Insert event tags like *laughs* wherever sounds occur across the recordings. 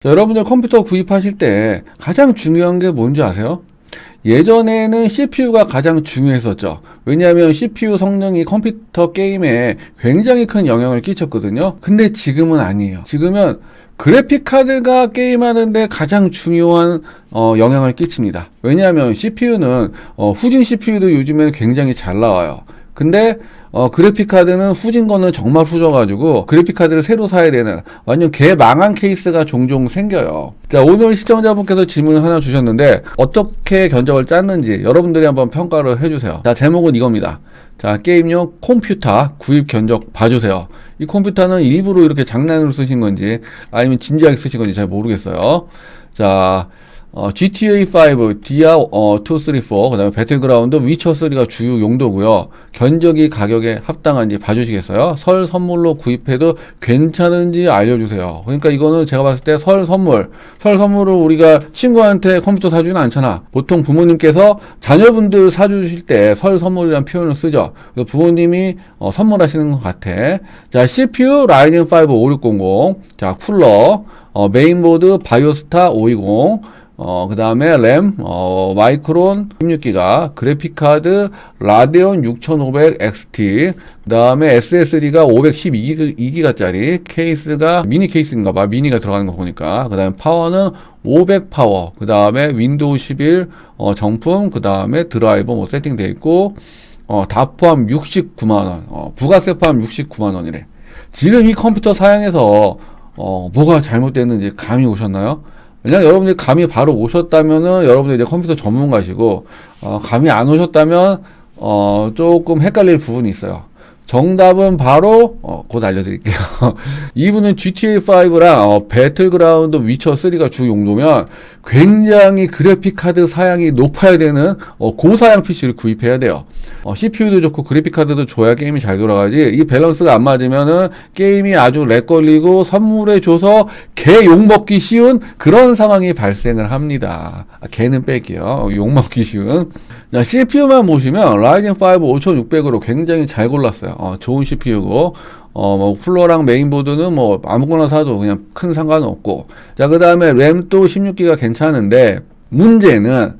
자, 여러분들 컴퓨터 구입하실 때 가장 중요한 게 뭔지 아세요? 예전에는 CPU가 가장 중요했었죠. 왜냐하면 CPU 성능이 컴퓨터 게임에 굉장히 큰 영향을 끼쳤거든요. 근데 지금은 아니에요. 지금은 그래픽 카드가 게임하는데 가장 중요한 어, 영향을 끼칩니다. 왜냐하면 CPU는 어, 후진 CPU도 요즘에는 굉장히 잘 나와요. 근데 어, 그래픽 카드는 후진 거는 정말 후져가지고 그래픽 카드를 새로 사야 되는 완전 개망한 케이스가 종종 생겨요. 자 오늘 시청자분께서 질문을 하나 주셨는데 어떻게 견적을 짰는지 여러분들이 한번 평가를 해주세요. 자 제목은 이겁니다. 자 게임용 컴퓨터 구입 견적 봐주세요. 이 컴퓨터는 일부러 이렇게 장난으로 쓰신 건지 아니면 진지하게 쓰신 건지 잘 모르겠어요. 자 어, GTA 5, 디아 어, 2, 3, 4, 그다음에 배틀그라운드, 위쳐 3가 주요 용도고요. 견적이 가격에 합당한지 봐주시겠어요? 설 선물로 구입해도 괜찮은지 알려주세요. 그러니까 이거는 제가 봤을 때 설 선물, 설 선물로 우리가 친구한테 컴퓨터 사주는 않잖아. 보통 부모님께서 자녀분들 사주실 때 설 선물이라는 표현을 쓰죠. 그래서 부모님이 어, 선물하시는 것 같아. 자, CPU 라이젠 5 5600, 자 쿨러, 어, 메인보드 바이오스타 520. 어, 그 다음에 램, 어, 마이크론 16기가, 그래픽카드 라데온 6500 XT, 그 다음에 SSD가 512기가짜리, 케이스가 미니 케이스인가 봐. 미니가 들어가는 거 보니까. 그 다음에 파워는 500 파워, 그 다음에 윈도우 11 어, 정품, 그 다음에 드라이버 뭐 세팅되어 있고, 어, 다 포함 69만원, 어, 부가세 포함 69만원이래. 지금 이 컴퓨터 사양에서, 어, 뭐가 잘못됐는지 감이 오셨나요? 그냥 여러분들이 감이 바로 오셨다면은 여러분들 이제 컴퓨터 전문가시고 어, 감이 안 오셨다면 어, 조금 헷갈릴 부분이 있어요. 정답은 바로 어, 곧 알려드릴게요. *laughs* 이분은 GTA5랑 어, 배틀그라운드 위쳐 3가 주 용도면 굉장히 그래픽 카드 사양이 높아야 되는 어, 고사양 PC를 구입해야 돼요. 어, CPU도 좋고 그래픽 카드도 줘야 게임이 잘 돌아가지. 이 밸런스가 안 맞으면은 게임이 아주 렉 걸리고 선물해 줘서 개 욕먹기 쉬운 그런 상황이 발생을 합니다. 아, 개는 뺄게요. 욕먹기 쉬운. 자, CPU만 보시면 라이젠 5 5600으로 굉장히 잘 골랐어요. 어, 좋은 CPU고 어, 뭐, 플로랑 메인보드는 뭐, 아무거나 사도 그냥 큰 상관은 없고. 자, 그 다음에 램도 16기가 괜찮은데, 문제는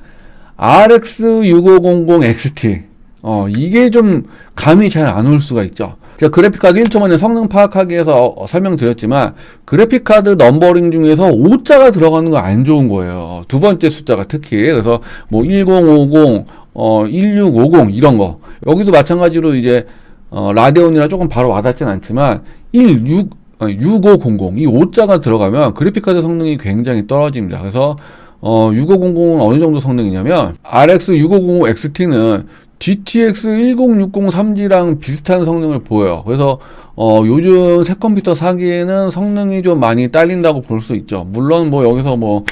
RX 6500 XT. 어, 이게 좀 감이 잘 안 올 수가 있죠. 제가 그래픽카드 1초 만에 성능 파악하기 위해서 어, 설명드렸지만, 그래픽카드 넘버링 중에서 5자가 들어가는 거 안 좋은 거예요. 두 번째 숫자가 특히. 그래서 뭐, 1050, 어, 1650 이런 거. 여기도 마찬가지로 이제 어, 라데온이라 조금 바로 와닿진 않지만 16 6500 이 5자가 들어가면 그래픽카드 성능이 굉장히 떨어집니다. 그래서 어, 6500은 어느 정도 성능이냐면 RX 6500 XT는 GTX 1060 3G랑 비슷한 성능을 보여요. 그래서 어, 요즘 새 컴퓨터 사기에는 성능이 좀 많이 딸린다고 볼 수 있죠. 물론 뭐 여기서 뭐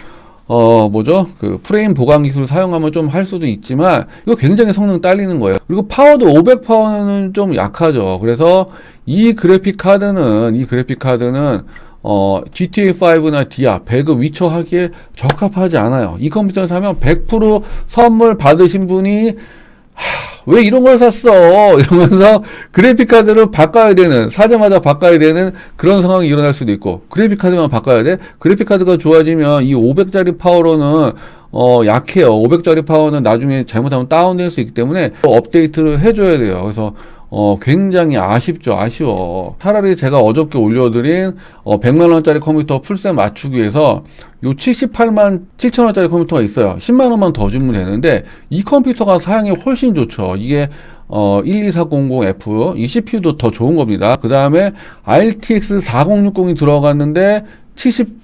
어, 뭐죠? 그 프레임 보강 기술 사용하면 좀 할 수도 있지만, 이거 굉장히 성능 딸리는 거예요. 그리고 파워도 500 파워는 좀 약하죠. 그래서 이 그래픽 카드는, 이 그래픽 카드는, 어, GTA5나 디아, 배그 위쳐 하기에 적합하지 않아요. 이 컴퓨터를 사면 100% 선물 받으신 분이, 하, 왜 이런 걸 샀어? *laughs* 이러면서 그래픽 카드를 바꿔야 되는, 사자마자 바꿔야 되는 그런 상황이 일어날 수도 있고, 그래픽 카드만 바꿔야 돼? 그래픽 카드가 좋아지면 이 500짜리 파워로는 어, 약해요. 500짜리 파워는 나중에 잘못하면 다운될 수 있기 때문에 업데이트를 해줘야 돼요. 그래서 어, 굉장히 아쉽죠. 아쉬워. 차라리 제가 어저께 올려드린 어, 100만원짜리 컴퓨터 풀셋 맞추기 위해서 요 78만 7천원짜리 컴퓨터가 있어요. 10만원만 더 주면 되는데 이 컴퓨터가 사양이 훨씬 좋죠. 이게 어, 12400F, 이 CPU도 더 좋은 겁니다. 그 다음에 RTX 4060이 들어갔는데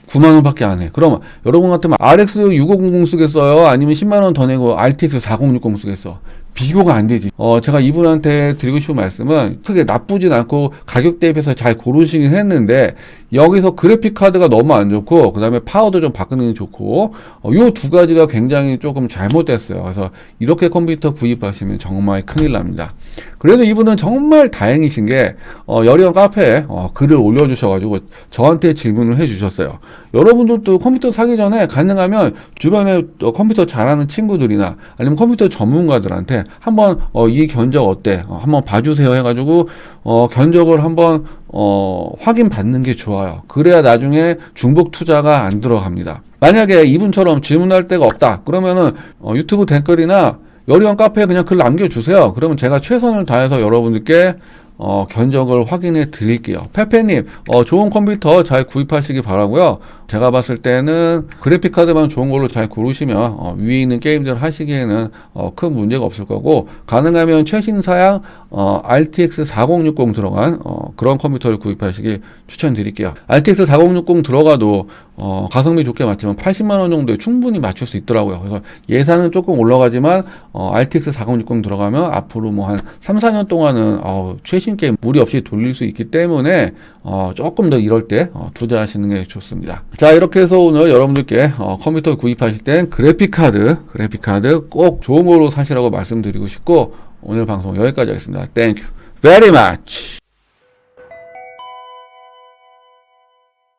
79만 원 밖에 안 해. 그러면 여러분 같으면 RX 6500 쓰겠어요? 아니면 10만 원 더 내고 RTX 4060 쓰겠어? 비교가 안 되지. 어, 제가 이분한테 드리고 싶은 말씀은 크게 나쁘진 않고 가격 대비해서 잘 고르시긴 했는데 여기서 그래픽 카드가 너무 안 좋고 그다음에 파워도 좀 바꾸는 게 좋고 어, 요두 가지가 굉장히 조금 잘못됐어요. 그래서 이렇게 컴퓨터 구입하시면 정말 큰일 납니다. 그래서 이분은 정말 다행이신 게 어, 여리원 카페에 어, 글을 올려주셔가지고 저한테 질문을 해주셨어요. 여러분들도 컴퓨터 사기 전에 가능하면 주변에 어, 컴퓨터 잘하는 친구들이나 아니면 컴퓨터 전문가들한테 한번 어, 이 견적 어때? 어, 한번 봐주세요 해가지고 어, 견적을 한번 어, 확인 받는 게 좋아요. 그래야 나중에 중복 투자가 안 들어갑니다. 만약에 이분처럼 질문할 데가 없다. 그러면은 어, 유튜브 댓글이나 여리원 카페에 그냥 글 남겨주세요. 그러면 제가 최선을 다해서 여러분들께 어, 견적을 확인해 드릴게요. 페페님, 어, 좋은 컴퓨터 잘 구입하시기 바라고요. 제가 봤을 때는 그래픽 카드만 좋은 걸로 잘 고르시면 어, 위에 있는 게임들 하시기에는 어, 큰 문제가 없을 거고 가능하면 최신 사양 어, RTX 4060 들어간 어, 그런 컴퓨터를 구입하시기 추천드릴게요. RTX 4060 들어가도 어, 가성비 좋게 맞지만 80만 원 정도에 충분히 맞출 수 있더라고요. 그래서 예산은 조금 올라가지만 어, RTX 4060 들어가면 앞으로 뭐 한 3, 4년 동안은 어, 최신 게임 무리 없이 돌릴 수 있기 때문에 어, 조금 더 이럴 때 어, 투자하시는 게 좋습니다. 자 이렇게 해서 오늘 여러분들께 어, 컴퓨터 구입하실 땐 그래픽 카드, 그래픽 카드 꼭 좋은 걸로 사시라고 말씀드리고 싶고 오늘 방송 여기까지 하겠습니다. Thank you very much.